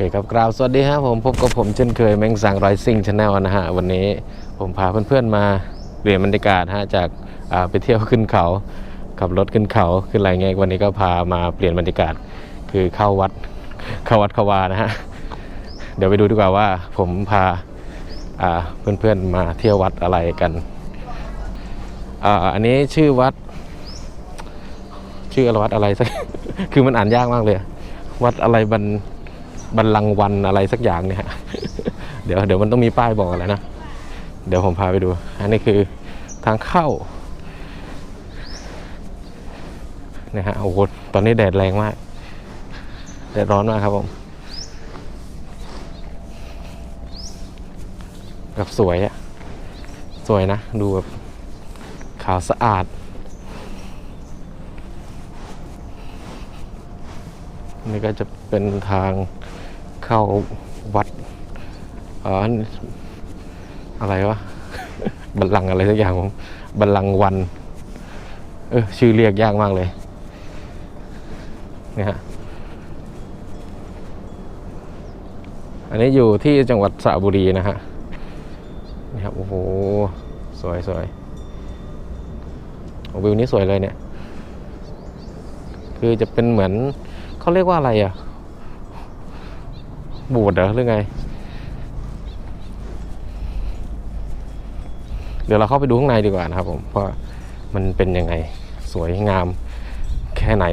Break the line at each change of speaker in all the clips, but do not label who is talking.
เคครับกราวสวัสดีครับผมพบกับผมเช่นเคยแมงสังไรซิ่งชาแนลนะฮะวันนี้ผมพาเพื่อนๆมาเปลี่ยนบรรยากาศฮะจากาไปเที่ยวขึ้นเขาขับรถขึ้นเขาขึ้นอะไรเงี้ยวันนี้ก็พามาเปลี่ยนบรรยากาศคือเข้าวัดเข้าวัดเขาวานะฮะเดี๋ยวไปดูดีกว่าว่าผมพาอ่าเพื่อนๆมาเที่ยววัดอะไรกันอ่าอันนี้ชื่อวัด ชื่ออรวัดอะไรสักคือมันอ่านยากมากเลย วัดอะไรบัน บันลังก์วันอะไรสักอย่างเนี่ยฮะเดี๋ยวเดี๋ยวมันต้องมีป้ายบอกอะไรนะ เดี๋ยวผมพาไปดู อันนี้คือทางเข้าเนี่ยฮะโอ้โหตอนนี้แดดแรงมากแดดร้อนมากครับผมแบบสวยอะสวยนะ ดูแบบขาวสะอาด นี่ก็จะเป็นทางเข้าวัดอ๋ออะไรวะบัลลังก์อะไรสักอย่างผมบัลลังก์วัน เออชื่อเรียกยากมากเลยนี่ฮะอันนี้อยู่ที่จังหวัดสระบุรีนะฮะนี่ครับโอ้โหสวยสวยวิวนี้สวยเลยเนี่ย คือจะเป็นเหมือน เขาเรียกว่าอะไรอะบูดเหรอหรือไง เดี๋ยวเราเข้าไปดูข้างในดีกว่านะครับผมว่ามันเป็นยังไงสวยงามแค่ไหน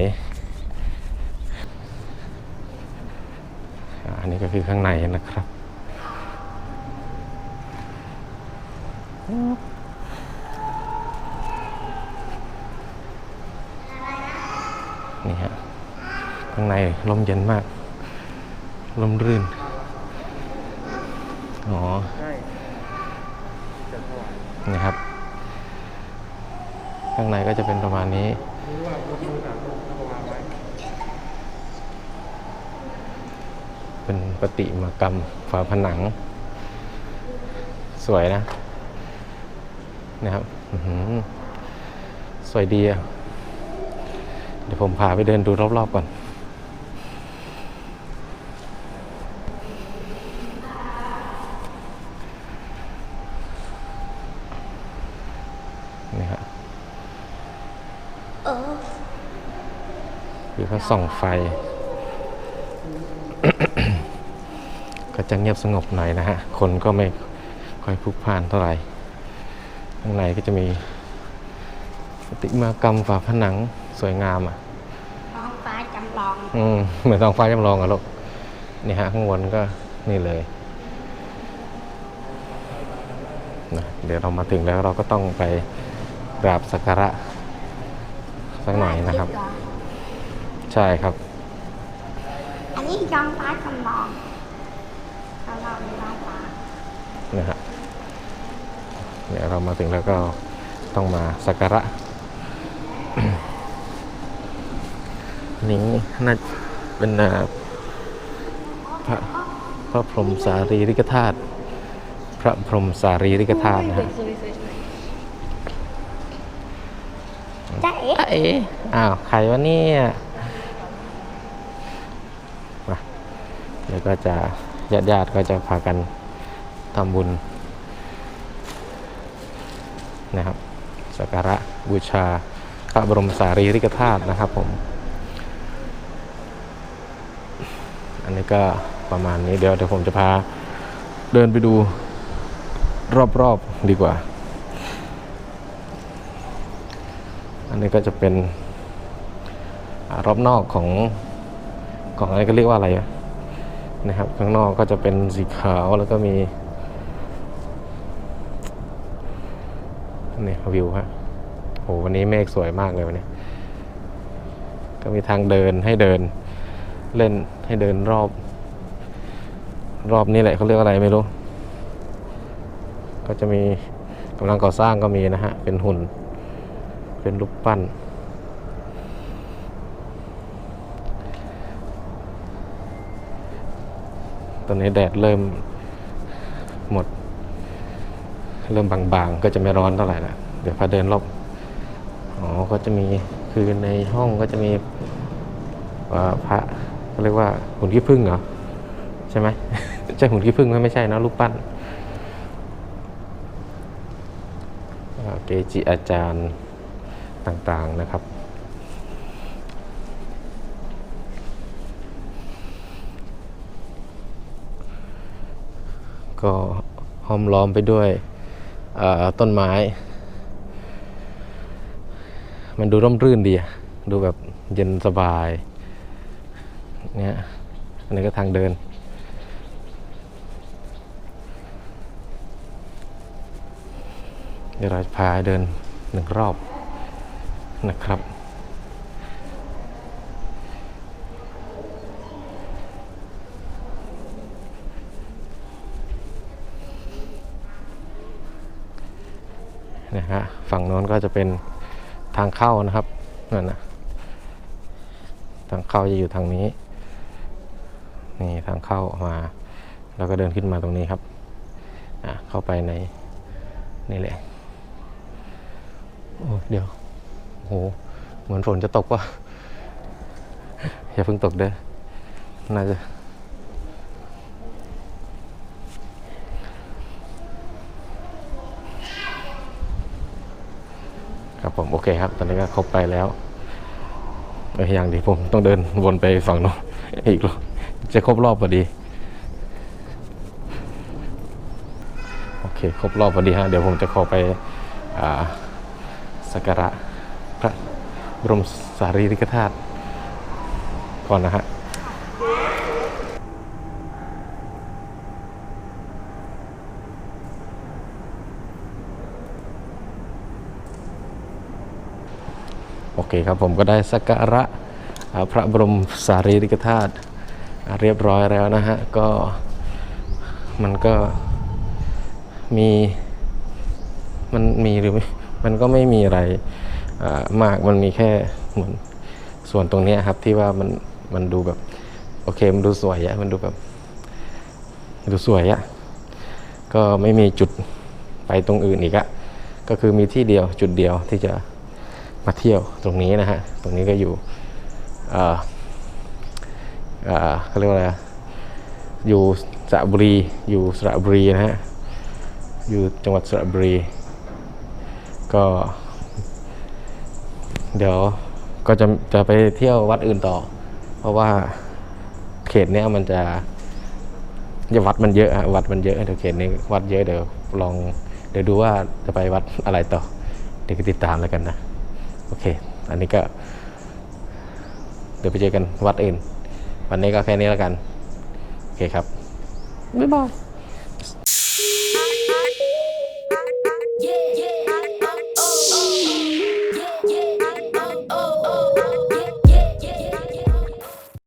อันนี้ก็คือข้างในนะครับ นี่ฮะ ข้างในลมเย็นมาก ลมรื่น อ๋อ
ใช่จะถวาย
นี่ครับ ข้างในก็จะเป็นประมาณนี้ เป็นปฏิมากรรมฝาผนัง สวยนะ นะครับสวยดีอะเดี๋ยวผมพาไปเดินดูรอบๆก่อน นี่ครับ คือเขาส่องไฟ ก็จะเงียบสงบหน่อยนะฮะ คนก็ไม่ค่อยพลุกพล่านเท่าไหร่ ข้างในก็จะมีประติมากรรมฝาผนังสวยงามอะ
ท้องฟ้าจำลอง
อืมเหมือนท้องฟ้าจำลองอะลูกนี่ฮะข้างบนก็นี่เลยนะเดี๋ยวเรามาถึงแล้วเราก็ต้องไปกราบสักการะสักหน่อยนะครับ
เหอ
ใช่ครับ
อันนี้ท้องฟ้าจำลองจำลองในท้องฟ้า
นะฮะเดี๋ยวเรามาถึงแล้วก็ต้องมาสักการะนี่น่าเป็นอ่าพระพระพรหมสารีริกธาตุพระพรหมสารีริกธาตุนะฮะ
จ๊ะเอ๋
เอ๊ะอ้าวใครวะเนี่ยมา เดี๋ยวก็จะญาติญาติๆก็จะพากันทำบุญนะครับสักการะบูชาพระบรมสารีริกธาตุนะครับผม อันนี้ก็ประมาณนี้เดี๋ยวเดี๋ยวผมจะพาเดินไปดูรอบๆดีกว่า อันนี้ก็จะเป็นอรอบนอกของของอะไรก็เรียกว่าอะไรอะ นะครับ ข้างนอกก็จะเป็นสีขาวแล้วก็มีนี่วิวฮะโหวันนี้เมฆสวยมากเลยวันนี้ก็มีทางเดินให้เดินเล่นให้เดินรอบ รอบนี้แหละเขาเรียกอะไรไม่รู้ ก็จะมีกำลังก่อสร้างก็มีนะฮะ เป็นหุ่น เป็นรูปปั้น ตอนนี้แดดเริ่มหมด เริ่มบางๆ ก็จะไม่ร้อนเท่าไหร่ละเดี๋ยวพาเดินรอบอ๋อก็จะมีคือในห้องก็จะมีพระเขาเรียกว่าหุ่นขี้ผึ้งเหรอใช่ไหมใช่หุ่นขี้ผึ้งไหมไม่ใช่นะรูปปั้นเกจิอาจารย์ต่างๆนะครับ ก็ห้อมล้อมไปด้วยต้นไม้ มันดูร่มรื่นดีอะดูแบบเย็นสบายเนี่ยอันนี้ก็ทางเดิน เดี๋ยวเราจะพาเดินหนึ่งรอบนะครับ ฮะฝั่งโน้นก็จะเป็นทางเข้านะครับนั่นนะทางเข้าจะอยู่ทางนี้ นี่ทางเข้ามา แล้วก็เดินขึ้นมาตรงนี้ครับอะเข้าไปในนี่แหละโอ้เดี๋ยวโหเหมือนฝนจะตกวะอย่าเพิ่งตกเด้อน่าจะ ครับ ผมโอเคครับ ตอนนี้ก็ครบไปแล้วอออย่างดีผมต้องเดินวนไปฝั่งโน้นอีกรอบจะครบรอบพอดี โอเค ครบรอบพอดีฮะ เดี๋ยวผมจะขอไปอ่าสักการะพระบรมสารีริกธาตุก่อนนะฮะ โอเคครับผมก็ได้สักการะพระบรมสารีริกธาตุเรียบร้อยแล้วนะฮะ ก็มันก็มีมันมีหรือไม่มันก็ไม่มีอะไรมากมันมีแค่เหมือนส่วนตรงนี้ครับที่ว่ามันมันดูแบบ โอเคมันดูสวยอะมันดูแบบ ดูสวยอะก็ไม่มีจุดไปตรงอื่นอีกอะก็คือมีที่เดียวจุดเดียวที่จะ มาเที่ยวตรงนี้นะฮะ ตรงนี้ก็อยู่เอ่อเอ่อเขาเรียกว่าอะไรอยู่สระบุรี อยู่สระบุรีนะฮะ อยู่จังหวัดสระบุรี ก็ เดี๋ยวก็จะจะไปเที่ยววัดอื่นต่อ เพราะว่าเขตเนี้ยมันจะจะวัดมันเยอะอะวัดมันเยอะเดี๋ยวเขตนี้วัดเยอะเดี๋ยวลองเดี๋ยวดูว่าจะไปวัดอะไรต่อ เดี๋ยวก็ติดตามแล้วกันนะ โอเค อันนี้ก็ เดี๋ยวไปเจอกันวัดอื่น วันนี้ก็แค่นี้แล้วกัน โอเคครับ บ๊ายบาย